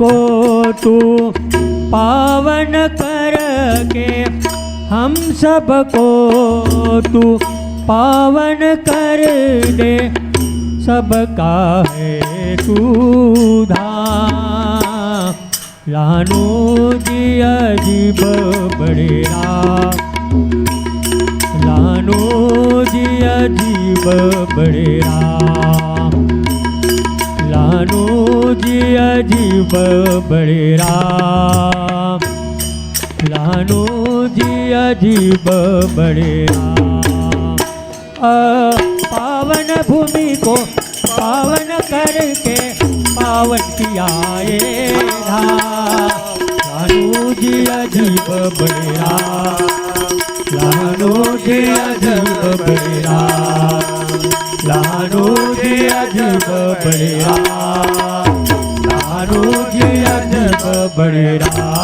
को तू पावन कर के हम सबको तू पावन कर दे सबका है तू धाम लानो जी अजीब बड़ेरा लानो जी अजीब बड़ेरा लानो जी अजीब बड़ेरा लानो जी अजीब बड़ेरा अ, पावन भूमि को पावन करके पावन किया ये धाम लानो जी अजीब बड़ेरा लानो जी अजीब बड़ेरा लानो जी अजीब बड़ेरा लानो अजीब बड़ेरा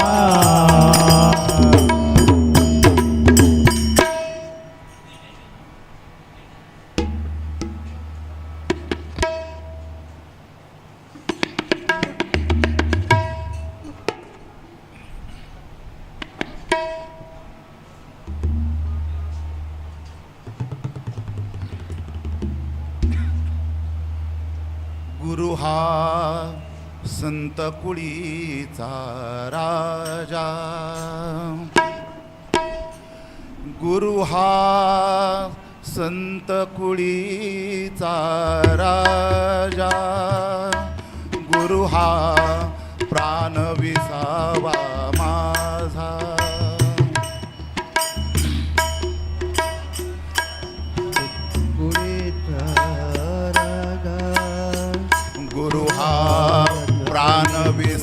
गुरु हा संत कुळीचा राजा. गुरु हा संत कुळीचा राजा. गुरु हा प्राण विसावा मा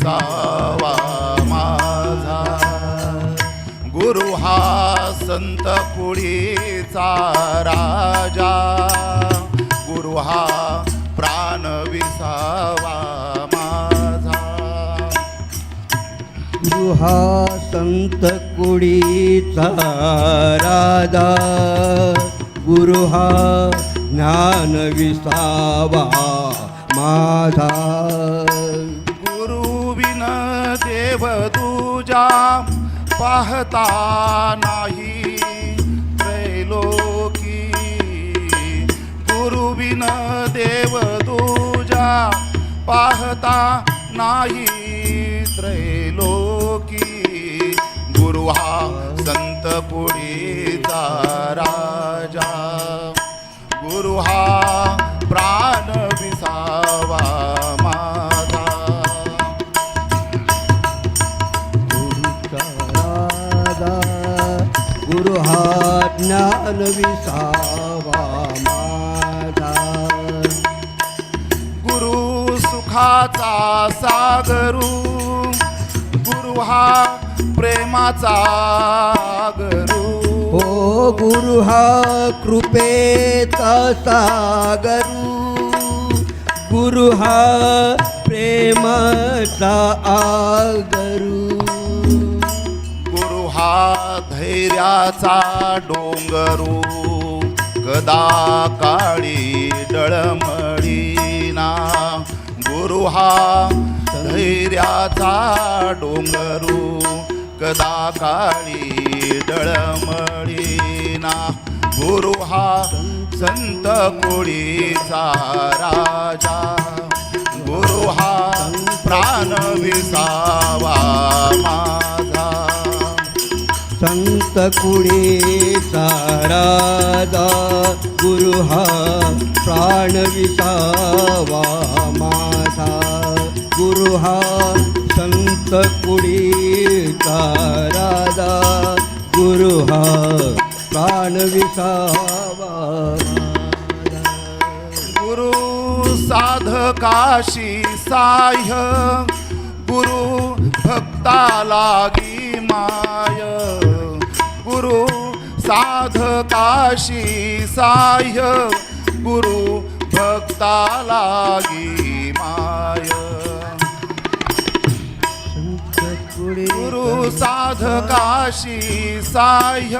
विसावा माझा. गुरु हा संत कुळीचा राजा. गुरु हा प्राण विसावा माझा. गुरु हा संत कुळीचा राजा. गुरु हा ज्ञान विसावा माझा. तुझा पाहता नाही त्रैलोकी. गुरुविन देव तुझा पाहता नाही त्रैलोकी. गुरु हा संत पुढीचा राजा. गुरु हा प्राण विसावा माझा. गुरु सुखाचा सागरू गुरु हा प्रेमाचा गरू हो गुरु हा कृपेचा सागरू गुरु हा प्रेमाचा आगरू. धैर्याचा डोंगरू कदा काळी डळमळीना. गुरु हा धैर्याचा डोंगरू कदा काळी डळमळीना. गुरु हा संत कोळीचा राजा. गुरु हा प्राण विसावा संत कुळीचा सारादा गुरु हा प्राण विसावा माझा. गुरु हा संत कुळीचा सारादा गुरु हा प्राण विसावा गुरु साधकाशी साह्य गुरु भक्ता लागी माय. साधकाशी साह्य गुरु भक्ता लागी माय. गुरु साधकाशी साह्य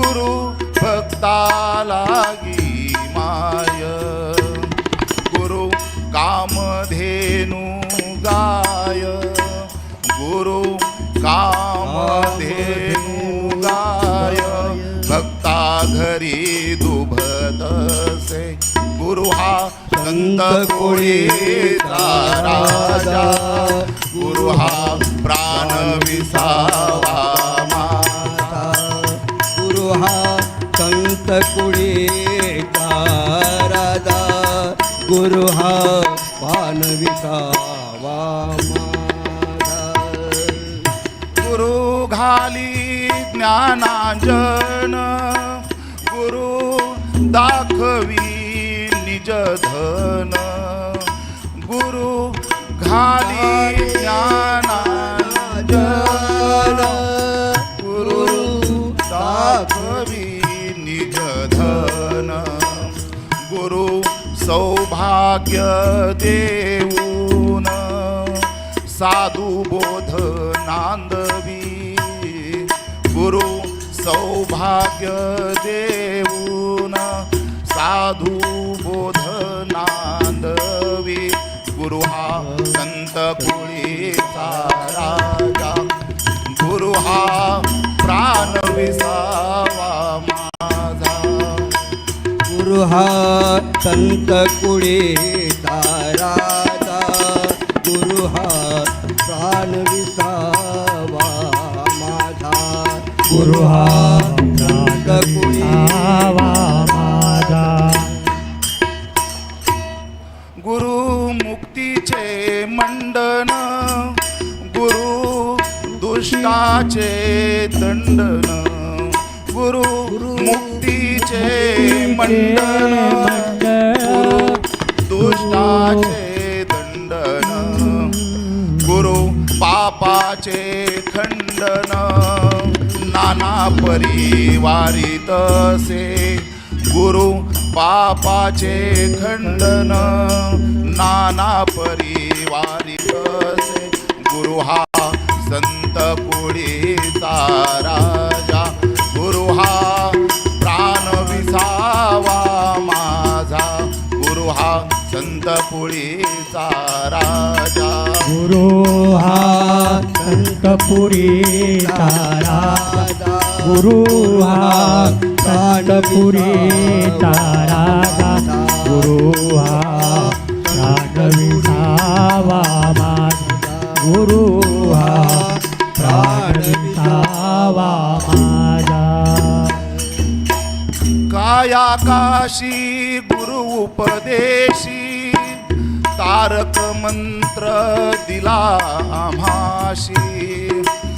गुरु भक्ता लागी माय. गुरु कामधेनु गाय गुरु गुरु हा संत कोळीचा राजा. गुरु हा प्राण विसावा माझा. गुरु हा संत कुळीचा राजा. गुरु हा प्राण विसावा माझा गुरु घाली ज्ञानांजन गुरु दाखवी निज धन गुरु घाली ज्ञानांजन गुरु दाखवी निज धन। गुरु सौभाग्य देऊन साधू बोध नांदवी। गुरु सौभाग्य देऊन साधू विसावा माझा. गुरु हा संत कुळीचा राजा गुरु हा प्राण विसावा माझा. गुरु हा संत आवा दुष्टाचे दंडन गुरु मुक्तीचे मंडन गुरु दुष्टाचे दंडन गुरु पापाचे खंडन नाना परिवारित से गुरु पापाचे खंडन नाना परिवारित से गुरु हा संत गुरु हा संतपुरीचा तारा गुरु हा संतपुरीचा तारा गुरु हा प्राणविसावा माझा गुरु हा प्राणविसावा माझा कायाकाशी गुरु उपदेशी तारक मंत्र दिला आम्हाशी.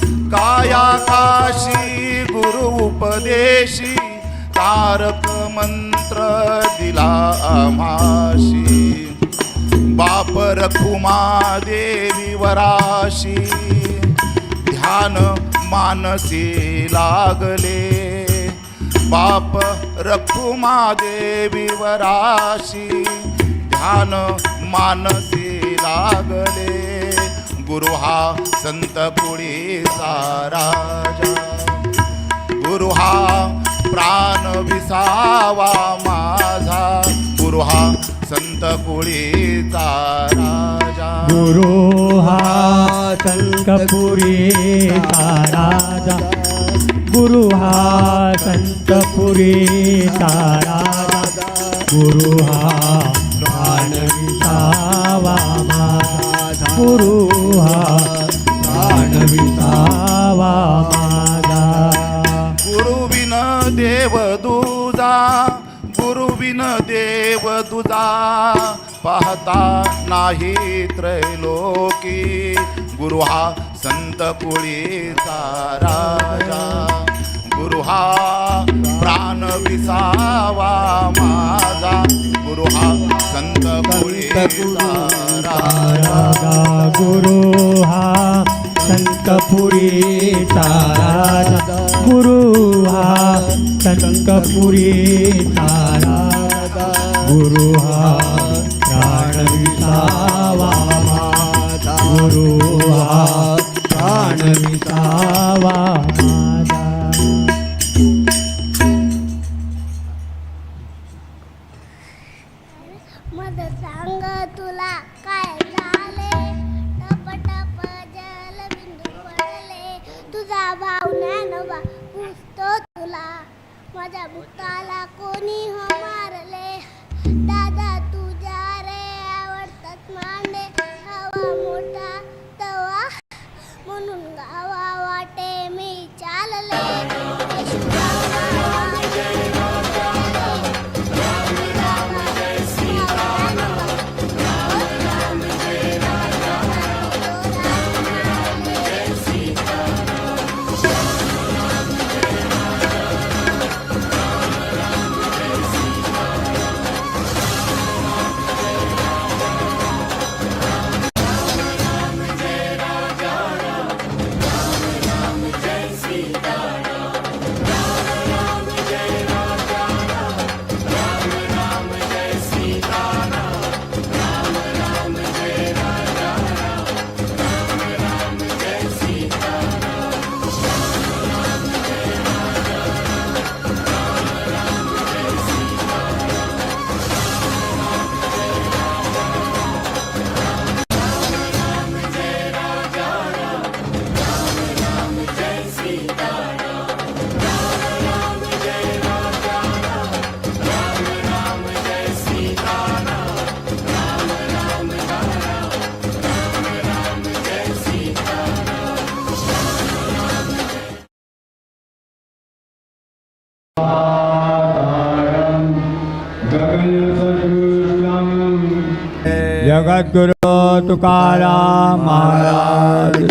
कायाकाशी गुरु उपदेशी तारक मंत्र दिला आम्हाशी. बाप रखुमा देवी वराशी. ध्यान मानसे लागले. बाप रखुमा देवी वराशी. ध्यान मानसे लागले. गुरु हा संत पुढीचा राजा. गुरु हा प्राण विसावा माझा. गुरु हा संत कुळीचा राजा. गुरु हा संतपुरीचा राजा. गुरु हा संतपुरीचा राजा. गुरु हा प्राणविसावा माझा गुरु हा माझा. गुरुविन देव दुजा गुरुविन देव दुजा. पाहता नाही त्रैलोकी गुरु हा संत कुळीचा राजा. गुरु हा प्राण विसावा माझा. गुरु हा संत राजा. गुरु हा संतपुरीचा राजा. गुरु हा संतपुरीचा राजा. गुरु हा माझा. गुरु हा माझा मध सांग तुला काय झाले? टप बिंदू तुझा भाव पुसतो तुला. माझ्या भूताला कोणी हो हमाल जगद्गुरु तुकाराम महाराज.